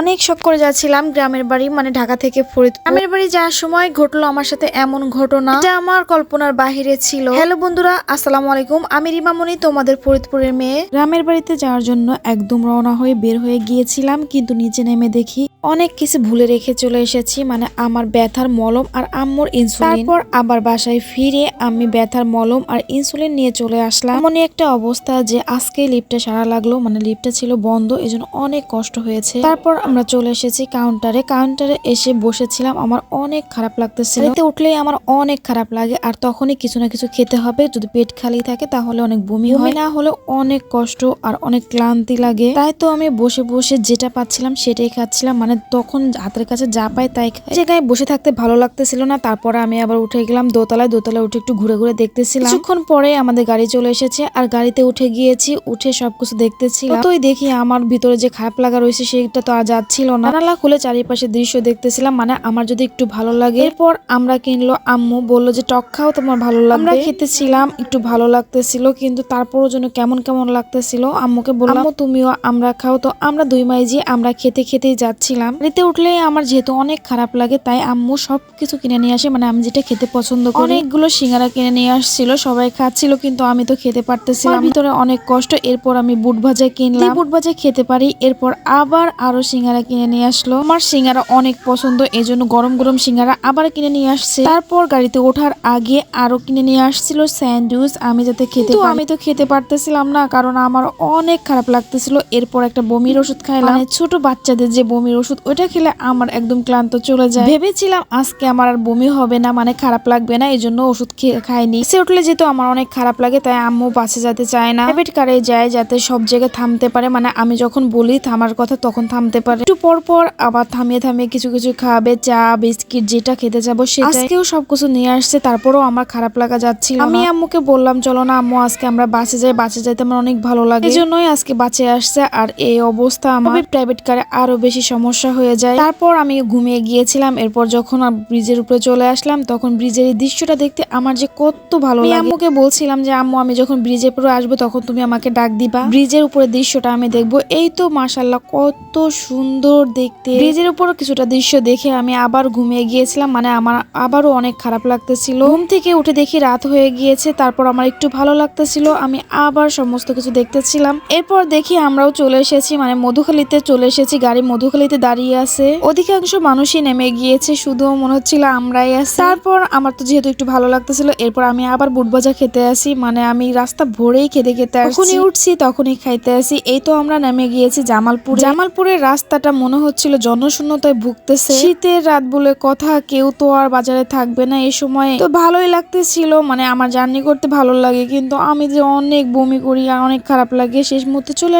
অনেক শখ করে যাচ্ছিলাম গ্রামের বাড়ি মানে ঢাকা থেকে ফরিদপুর গ্রামের বাড়ি যাওয়ার সময় ঘটলো আমার সাথে এমন ঘটনা। যা আমার কল্পনার বাহিরে ছিল। হ্যালো বন্ধুরা, আসসালামু আলাইকুম। আমি রিমামণি তোমাদের ফরিদপুরের মেয়ে। গ্রামের বাড়িতে যাওয়ার জন্য একদম রওনা হয়ে বের হয়ে গিয়েছিলাম, কিন্তু নিচে নেমে দেখি অনেক কিছু ভুলে রেখে চলে এসেছি মানে আমার ব্যথার মলম আর আম্মুর ইনসুলিন। তারপর আবার বাসায় ফিরে আমি ব্যথার মলম আর ইনসুলিন নিয়ে চলে আসলাম। এমনই একটা অবস্থা যে আজকে লিফটে সারা লাগল মানে লিফটটা ছিল বন্ধ, এজন্য অনেক কষ্ট হয়েছে। তারপর আমরা চলে এসেছি কাউন্টারে। কাউন্টারে এসে বসেছিলাম, আমার অনেক খারাপ লাগতেছিল। এতে উঠলেই আমার অনেক খারাপ লাগে, আর তখনই কিছু না কিছু খেতে হবে। যদি পেট খালি থাকে তাহলে অনেক বমি হয়। না হলে অনেক কষ্ট আর অনেক ক্লান্তি লাগে। তাই তো আমি বসে বসে যেটা পাচ্ছিলাম সেটাই খাচ্ছিলাম মানে তখন হাতের কাছে যা পাই তাই খাই। জায়গায় বসে থাকতে ভালো লাগতেছিল না, তারপরে আমি আবার উঠে গেলাম দোতলায়। দোতলায় উঠে একটু ঘুরে ঘুরে দেখতেছিলাম। কিছুক্ষণ পরে আমাদের গাড়ি চলে এসেছে আর গাড়িতে উঠে গিয়েছি, উঠে সবকিছু দেখতেছিলাম। তোই দেখি আমার ভিতরে যে খারাপ লাগা রয়েছে সেটা তো আর যাচ্ছিল না। জানালা খুলে চারিপাশে দৃশ্য দেখতেছিলাম মানে আমার যদি একটু ভালো লাগে। এরপর আমরা কিনলো আম্মু বলল যে, টক খাও, তোমার ভালো লাগবে। আমরা খেতেছিলাম, একটু ভালো লাগতেছিল, কিন্তু তারপরও যেন কেমন কেমন লাগতেছিল, আম্মুকে বললাম তুমিও আমরা খাও। তো আমরা দুই মাইজি আমরা খেতে খেতেই যাচ্ছিলাম গাড়িতে উঠলে আমার যেহেতু অনেক খারাপ লাগে তাই আম্মু সব কিছু কিনে নিয়ে আসে। মানে আমি যেটা খেতে পছন্দ করি অনেকগুলো সিঙ্গারা কিনে নিয়ে আসছিল সবাই খাচ্ছিল কিন্তু আমি তো খেতে পারতেছিলাম ভিতরে অনেক কষ্ট এরপর আমি বুট ভাজা কিনলাম। বুট ভাজা খেতে পারি এরপর আবার আরও সিঙ্গারা কিনে নিয়ে আসলো। আমার সিঙ্গারা অনেক পছন্দ এই জন্য গরম গরম সিঙ্গারা আবার কিনে নিয়ে আসছে। তারপর গাড়িতে ওঠার আগে আরও কিনে নিয়ে আসছিল স্যান্ডউইচ আমি যাতে খেতে। আমি তো খেতে পারতেছিলাম না কারণ আমার অনেক খারাপ লাগতেছিল। এরপর একটা বমির ওষুধ খাইলাম। মানে ছোট বাচ্চাদের যে বমির ওষুধ ওইটা খেলে আমার একদম ক্লান্ত চলে যায়। ভেবেছিলাম আজকে আমার আর বমি হবে না মানে খারাপ লাগবে না, এই জন্য ওষুধ খাইনি। সে উঠলে যেহেতু আমার অনেক খারাপ লাগে, তাই আম্মু বাসে যেতে চায় না। প্রাইভেট কারে যায় যাতে সব জায়গায় থামতে পারে মানে আমি যখন বলি থামার কথা তখন থামতে পারে। একটু পর পর আবার থামিয়ে থামিয়ে কিছু কিছু খাবে, চা, বিস্কিট, যেটা খেতে যাব সেটা আজকেও সবকিছু নিয়ে আসছে, তারপরেও আমার খারাপ লাগা যাচ্ছিল আমি আম্মুকে বললাম, চলো না আম্মু, আজকে আমরা বাসে যাই, বাসে যাইতে আমার অনেক ভালো লাগে। এই জন্যই আজকে বাসে আসছে, আর এই অবস্থা আমার। প্রাইভেট কারে আরও বেশি সমস্যা হয়ে যায়। তারপর আমি ঘুমিয়ে গিয়েছিলাম। এরপর যখন ব্রিজের উপরে চলে আসলাম তখন ব্রিজের এই দৃশ্যটা দেখতে আমার যে কত ভালো লাগে। আম্মুকে বলছিলাম যে আম্মু আমি যখন ব্রিজের উপরে আসব তখন তুমি আমাকে ডাক দিবা। ব্রিজের উপরে দৃশ্যটা আমি দেখব। এই তো মাশাল্লাহ কত সুন্দর দেখতে। ব্রিজের উপর কিছুটা দৃশ্য দেখে আমি আবার ঘুমিয়ে গিয়েছিলাম। মানে আমার আবারও অনেক খারাপ লাগতেছিল। ঘুম থেকে উঠে দেখি রাত হয়ে গিয়েছে তারপর আমার একটু ভালো লাগতেছিল। আমি আবার সমস্ত কিছু দেখতেছিলাম। এরপর দেখি আমরাও চলে এসেছি মানে মধুখালীতে চলে এসেছি। গাড়ি মধুখালীতে দাঁড়িয়ে আছে। অধিকাংশ মানুষই নেমে গিয়েছে, শুধু মনে হচ্ছিল আমরাই আছি। তারপর আমার তো যেহেতু একটু ভালো লাগতেছিল, এরপর আমি আবার বুট ভাজা খেতে আসি মানে আমি রাস্তা ভোরেই খেতে খেতে যখনই উঠছি তখনই খাইতে আসি, এই তো আমরা নেমে গিয়েছি জামালপুর। জামালপুরের রাস্তাটা মনে হচ্ছিল জনশূন্যতায় ভুগতেছে। শীতের রাত বলে কথা, কেউ তো আর বাজারে থাকবে না এই সময়ে। তো ভালোই লাগতেছিল মানে আমার জার্নি করতে ভালো লাগে, কিন্তু আমি যে অনেক বমি করি আর অনেক খারাপ লাগে, শেষ মুহূর্তে চলে